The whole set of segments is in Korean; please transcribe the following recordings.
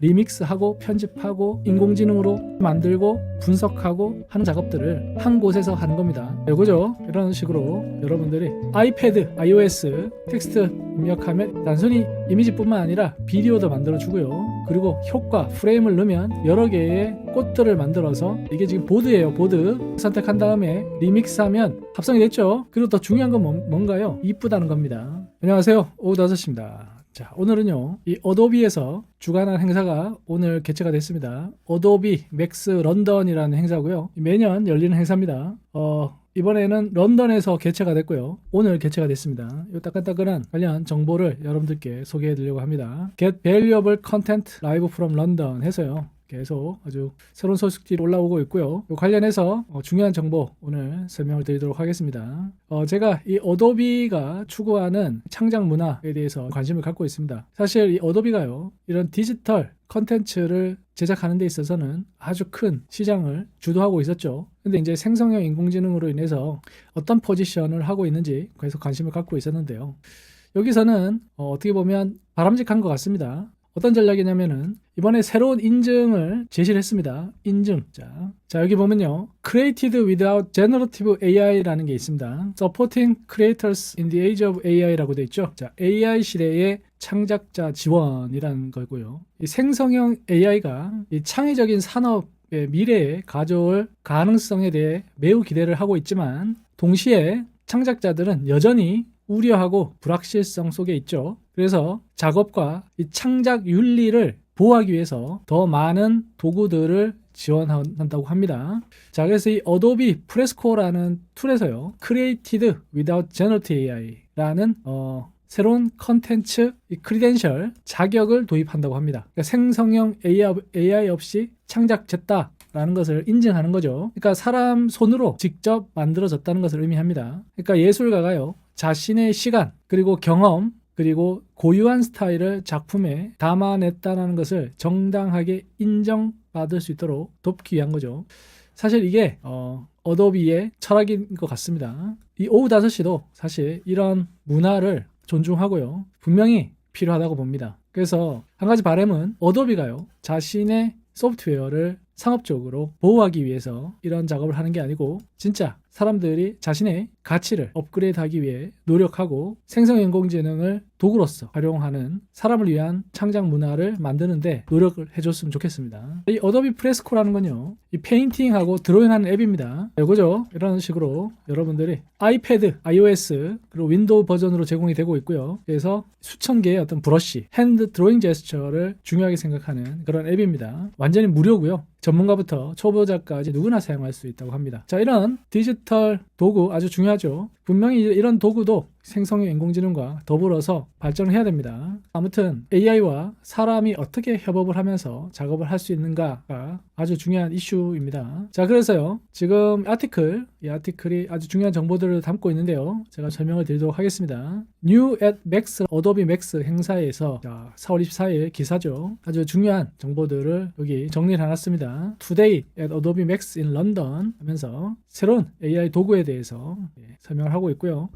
리믹스하고 편집하고 인공지능으로 만들고 분석하고 하는 작업들을 한 곳에서 하는 겁니다. 이거죠. 이런 식으로 여러분들이 아이패드, iOS 텍스트 입력하면 단순히 이미지뿐만 아니라 비디오도 만들어주고요. 그리고 효과, 프레임을 넣으면 여러 개의 꽃들을 만들어서 이게 지금 보드예요. 보드 선택한 다음에 리믹스하면 합성이 됐죠. 그리고 더 중요한 건 뭔- 뭔가요? 이쁘다는 겁니다. 안녕하세요. 오후 5시입니다. 자, 오늘은요, 이 어도비에서 주관한 행사가 오늘 개최가 됐습니다. 어도비 맥스 런던이라는 행사고요. 매년 열리는 행사입니다. 어, 이번에는 런던에서 개최가 됐고요. 오늘 개최가 됐습니다. 이 따끈따끈한 관련 정보를 여러분들께 소개해 드리려고 합니다. Get Valuable Content Live from London 해서요. 계속 아주 새로운 소식들이 올라오고 있고요. 이 관련해서 어, 중요한 정보 오늘 설명을 드리도록 하겠습니다. 어, 제가 이 어도비가 추구하는 창작 문화에 대해서 관심을 갖고 있습니다. 사실 이 어도비가요, 이런 디지털 컨텐츠를 제작하는 데 있어서는 아주 큰 시장을 주도하고 있었죠. 근데 이제 생성형 인공지능으로 인해서 어떤 포지션을 하고 있는지 그래서 관심을 갖고 있었는데요. 여기서는 어, 어떻게 보면 바람직한 것 같습니다. 어떤 전략이냐면은 이번에 새로운 인증을 제시를 했습니다. 인증. 자, 자 여기 보면요. Created without generative AI라는 게 있습니다. Supporting creators in the age of AI라고 돼 있죠. 자, AI 시대의 창작자 지원이라는 거고요. 이 생성형 AI가 이 창의적인 산업 의 미래에 가져올 가능성에 대해 매우 기대를 하고 있지만 동시에 창작자들은 여전히 우려하고 불확실성 속에 있죠. 그래서 작업과 이 창작 윤리를 보호하기 위해서 더 많은 도구들을 지원한다고 합니다. 자, 그래서 이 어도비 프레스코라는 툴에서요, Created Without Generative AI라는 어, 새로운 컨텐츠 이 크리덴셜 자격을 도입한다고 합니다. 그러니까 생성형 AI, AI 없이 창작됐다. 라는 것을 인증하는 거죠. 그러니까 사람 손으로 직접 만들어졌다는 것을 의미합니다. 그러니까 예술가가요, 자신의 시간, 그리고 경험, 그리고 고유한 스타일을 작품에 담아냈다는 것을 정당하게 인정받을 수 있도록 돕기 위한 거죠. 사실 이게 어, 어도비의 철학인 것 같습니다. 이 오후 5시도 사실 이런 문화를 존중하고요. 분명히 필요하다고 봅니다. 그래서 한 가지 바람은 어도비가요. 자신의 소프트웨어를 상업적으로 보호하기 위해서 이런 작업을 하는 게 아니고 진짜 사람들이 자신의 가치를 업그레이드하기 위해 노력하고 생성인공지능을 도구로서 활용하는 사람을 위한 창작 문화를 만드는데 노력을 해줬으면 좋겠습니다. 이 어도비 프레스코라는 건요, 이 페인팅하고 드로잉하는 앱입니다. 이거죠. 이런 식으로 여러분들이 아이패드, iOS 그리고 윈도우 버전으로 제공이 되고 있고요. 그래서 수천 개의 어떤 브러쉬, 핸드 드로잉 제스처를 중요하게 생각하는 그런 앱입니다. 완전히 무료고요. 전문가부터 초보자까지 누구나 사용할 수 있다고 합니다. 자, 이런 디지털 도구 아주 중요하죠. 분명히 이런 도구도 생성형 인공지능과 더불어서 발전을 해야 됩니다. 아무튼 AI와 사람이 어떻게 협업을 하면서 작업을 할 수 있는가가 아주 중요한 이슈입니다. 자, 그래서요. 지금 아티클, 이 아티클이 아주 중요한 정보들을 담고 있는데요. 제가 설명을 드리도록 하겠습니다. New at Max 어도비 맥스 행사에서 자, 4월 24일 기사죠. 아주 중요한 정보들을 여기 정리를 해놨습니다. Today at Adobe Max in London 하면서 새로운 AI 도구에 대해서 예, 설명을 하고 있고요.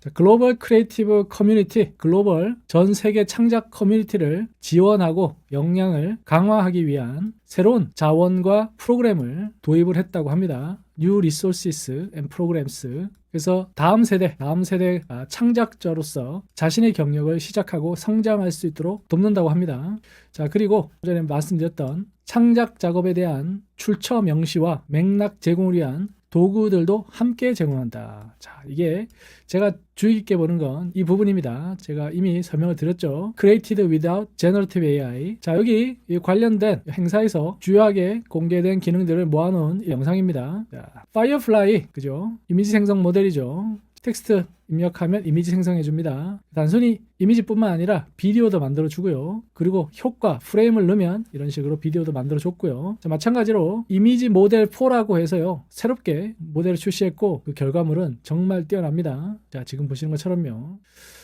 자, 글로벌 크리에이티브 커뮤니티, 글로벌 전 세계 창작 커뮤니티를 지원하고 역량을 강화하기 위한 새로운 자원과 프로그램을 도입을 했다고 합니다. New Resources and Programs. 그래서 다음 세대, 다음 세대 아, 창작자로서 자신의 경력을 시작하고 성장할 수 있도록 돕는다고 합니다. 자, 그리고 전에 말씀드렸던 창작 작업에 대한 출처 명시와 맥락 제공을 위한 도구들도 함께 제공한다. 자, 이게 제가 주의 깊게 보는 건 이 부분입니다. 제가 이미 설명을 드렸죠. Created without generative AI. 자, 여기 이 관련된 행사에서 주요하게 공개된 기능들을 모아놓은 이 영상입니다. 자, Firefly, 그죠? 이미지 생성 모델이죠. 텍스트 입력하면 이미지 생성해 줍니다. 단순히 이미지뿐만 아니라 비디오도 만들어 주고요. 그리고 효과, 프레임을 넣으면 이런 식으로 비디오도 만들어 줬고요. 자, 마찬가지로 이미지 모델 4라고 해서요. 새롭게 모델을 출시했고 그 결과물은 정말 뛰어납니다. 자, 지금 보시는 것처럼요.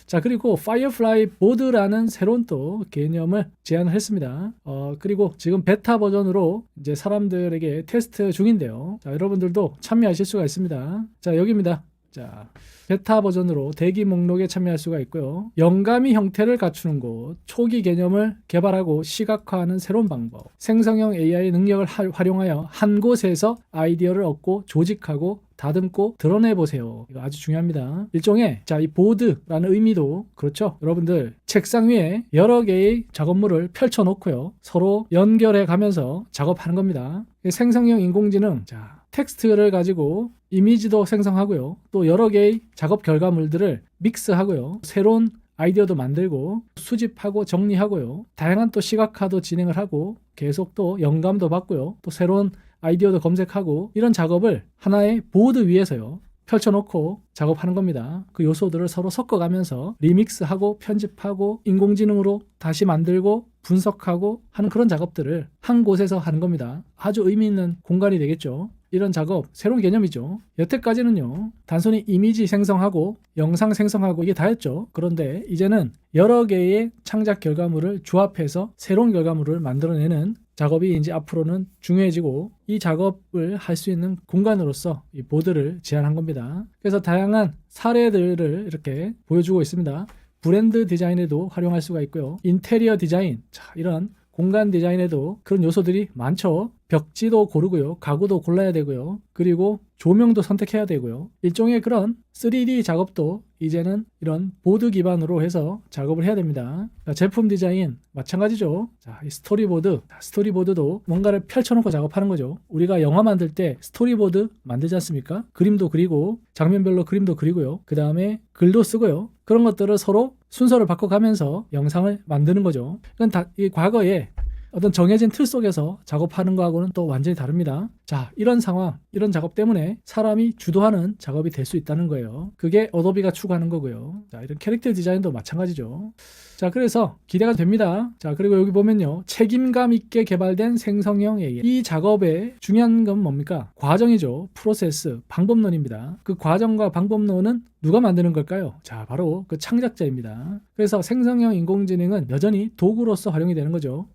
자, 그리고 파이어플라이 보드라는 새로운 또 개념을 제안을 했습니다. 어, 그리고 지금 베타 버전으로 이제 사람들에게 테스트 중인데요. 자, 여러분들도 참여하실 수가 있습니다. 자, 여기입니다. 자, 베타 버전으로 대기 목록에 참여할 수가 있고요. 영감이 형태를 갖추는 곳, 초기 개념을 개발하고 시각화하는 새로운 방법, 생성형 AI 능력을 하- 활용하여 한 곳에서 아이디어를 얻고 조직하고 다듬고 드러내 보세요. 이거 아주 중요합니다. 일종의 자, 이 보드라는 의미도 그렇죠. 여러분들 책상 위에 여러 개의 작업물을 펼쳐 놓고요. 서로 연결해 가면서 작업하는 겁니다. 생성형 인공지능 자, 텍스트를 가지고 이미지도 생성하고요. 또 여러 개의 작업 결과물들을 믹스하고요. 새로운 아이디어도 만들고 수집하고 정리하고요. 다양한 또 시각화도 진행을 하고 계속 또 영감도 받고요. 또 새로운 아이디어도 검색하고 이런 작업을 하나의 보드 위에서요. 펼쳐놓고 작업하는 겁니다. 그 요소들을 서로 섞어가면서 리믹스하고 편집하고 인공지능으로 다시 만들고 분석하고 하는 그런 작업들을 한 곳에서 하는 겁니다. 아주 의미 있는 공간이 되겠죠. 이런 작업 새로운 개념이죠. 여태까지는요 단순히 이미지 생성하고 영상 생성하고 이게 다였죠. 그런데 이제는 여러 개의 창작 결과물을 조합해서 새로운 결과물을 만들어내는 작업이 이제 앞으로는 중요해지고 이 작업을 할 수 있는 공간으로서 이 보드를 제안한 겁니다. 그래서 다양한 사례들을 이렇게 보여주고 있습니다. 브랜드 디자인에도 활용할 수가 있고요. 인테리어 디자인, 자, 이런 공간 디자인에도 그런 요소들이 많죠. 벽지도 고르고요. 가구도 골라야 되고요. 그리고 조명도 선택해야 되고요. 일종의 그런 3D 작업도 이제는 이런 보드 기반으로 해서 작업을 해야 됩니다. 자, 제품 디자인 마찬가지죠. 자, 이 스토리보드, 자, 스토리보드도 뭔가를 펼쳐놓고 작업하는 거죠. 우리가 영화 만들 때 스토리보드 만들지 않습니까? 그림도 그리고 장면별로 그림도 그리고요. 그 다음에 글도 쓰고요. 그런 것들을 서로 순서를 바꿔가면서 영상을 만드는 거죠. 이건 다이 과거에 어떤 정해진 틀 속에서 작업하는 거하고는 또 완전히 다릅니다. 자, 이런 상황, 이런 작업 때문에 사람이 주도하는 작업이 될 수 있다는 거예요. 그게 어도비가 추구하는 거고요. 자, 이런 캐릭터 디자인도 마찬가지죠. 자, 그래서 기대가 됩니다. 자, 그리고 여기 보면요. 책임감 있게 개발된 생성형 AI. 이 작업의 중요한 건 뭡니까? 과정이죠. 프로세스, 방법론입니다. 그 과정과 방법론은 누가 만드는 걸까요? 자, 바로 그 창작자입니다. 그래서 생성형 인공지능은 여전히 도구로서 활용이 되는 거죠.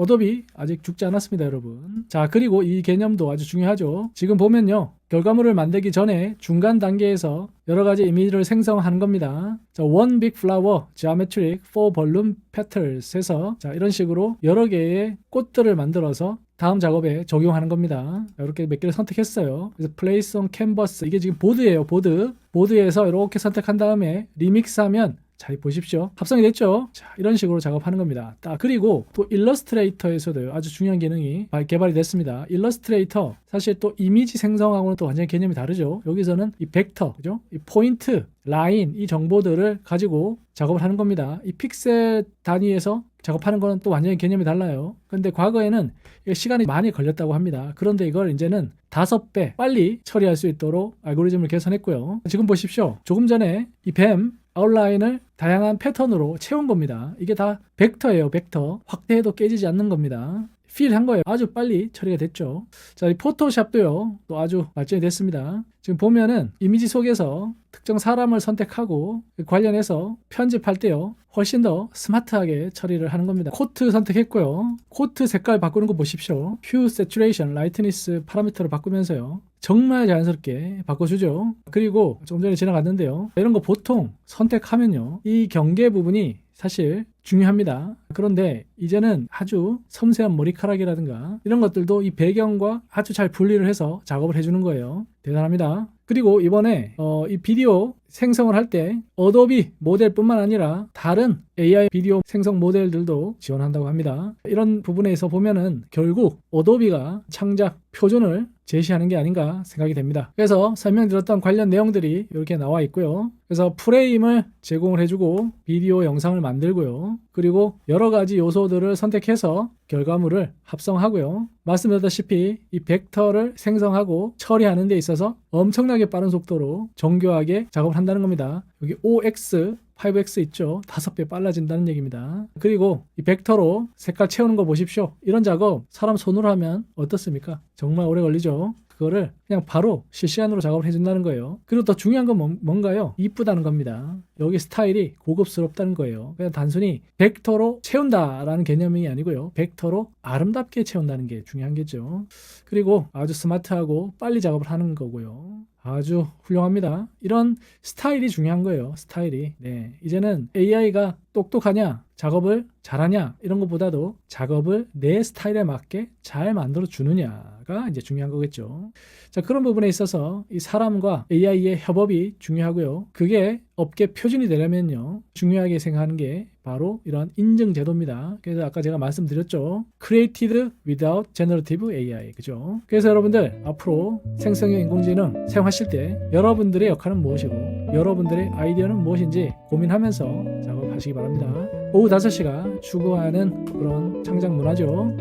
어도비 아직 죽지 않았습니다, 여러분. 자, 그리고 이 개념도 아주 중요하죠. 지금 보면요. 결과물을 만들기 전에 중간 단계에서 여러 가지 이미지를 생성하는 겁니다. 자, One Big Flower, Geometric for Balloon Petals 해서 자, 이런 식으로 여러 개의 꽃들을 만들어서 다음 작업에 적용하는 겁니다. 이렇게 몇 개를 선택했어요. 그래서 Place on Canvas 이게 지금 보드예요, 보드. 보드에서 이렇게 선택한 다음에 리믹스하면 자, 보십시오. 합성이 됐죠? 자, 이런 식으로 작업하는 겁니다. 딱 그리고 또 일러스트레이터에서도 아주 중요한 기능이 개발이 됐습니다. 일러스트레이터 사실 또 이미지 생성하고는 또 완전히 개념이 다르죠. 여기서는 이 벡터, 그죠? 이 포인트, 라인 이 정보들을 가지고 작업을 하는 겁니다. 이 픽셀 단위에서 작업하는 거는 또 완전히 개념이 달라요. 근데 과거에는 시간이 많이 걸렸다고 합니다. 그런데 이걸 이제는 다섯 배 빨리 처리할 수 있도록 알고리즘을 개선했고요. 지금 보십시오. 조금 전에 이 뱀 아웃라인을 다양한 패턴으로 채운 겁니다. 이게 다 벡터예요, 벡터. 확대해도 깨지지 않는 겁니다. 필 한 거예요. 아주 빨리 처리가 됐죠. 자, 이 포토샵도요. 또 아주 발전이 됐습니다. 지금 보면은 이미지 속에서 특정 사람을 선택하고 관련해서 편집할 때요. 훨씬 더 스마트하게 처리를 하는 겁니다. 코트 선택했고요. 코트 색깔 바꾸는 거 보십시오. 퓨 세츄레이션, 라이트니스 파라미터를 바꾸면서요. 정말 자연스럽게 바꿔주죠. 그리고 조금 전에 지나갔는데요. 이런 거 보통 선택하면요. 이 경계 부분이 사실 중요합니다. 그런데 이제는 아주 섬세한 머리카락이라든가 이런 것들도 이 배경과 아주 잘 분리를 해서 작업을 해주는 거예요. 대단합니다. 그리고 이번에 어, 이 비디오 생성을 할 때 어도비 모델뿐만 아니라 다른 AI 비디오 생성 모델들도 지원한다고 합니다. 이런 부분에서 보면은 결국 어도비가 창작 표준을 제시하는 게 아닌가 생각이 됩니다. 그래서 설명드렸던 관련 내용들이 이렇게 나와 있고요. 그래서 프레임을 제공을 해주고 비디오 영상을 만들고요. 그리고 여러 가지 요소들을 선택해서 결과물을 합성하고요. 말씀드렸다시피 이 벡터를 생성하고 처리하는 데 있어서 엄청나게 빠른 속도로 정교하게 작업을 한다는 겁니다. 여기 OX 5x 있죠. 다섯 배 빨라진다는 얘기입니다. 그리고 이 벡터로 색깔 채우는 거 보십시오. 이런 작업 사람 손으로 하면 어떻습니까? 정말 오래 걸리죠. 그거를 그냥 바로 실시간으로 작업을 해준다는 거예요. 그리고 더 중요한 건 뭔- 뭔가요? 이쁘다는 겁니다. 여기 스타일이 고급스럽다는 거예요. 그냥 단순히 벡터로 채운다라는 개념이 아니고요. 벡터로 아름답게 채운다는 게 중요한 게죠. 그리고 아주 스마트하고 빨리 작업을 하는 거고요. 아주 훌륭합니다. 이런 스타일이 중요한 거예요. 스타일이. 네. 이제는 AI가 똑똑하냐, 작업을 잘하냐 이런 것보다도 작업을 내 스타일에 맞게 잘 만들어 주느냐 가 이제 중요한 거겠죠. 자, 그런 부분에 있어서 이 사람과 AI의 협업이 중요하고요. 그게 업계 표준이 되려면요. 중요하게 생각하는 게 바로 이런 인증 제도입니다. 그래서 아까 제가 말씀드렸죠. Created without generative AI. 그죠? 그래서 여러분들 앞으로 생성형 인공지능 사용하실 때 여러분들의 역할은 무엇이고 여러분들의 아이디어는 무엇인지 고민하면서 작업하시기 바랍니다. 오후 5시가 추구하는 그런 창작 문화죠.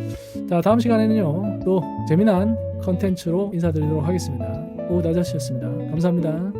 자, 다음 시간에는요. 또 재미난 컨텐츠로 인사드리도록 하겠습니다. 오후 5시였습니다. 감사합니다.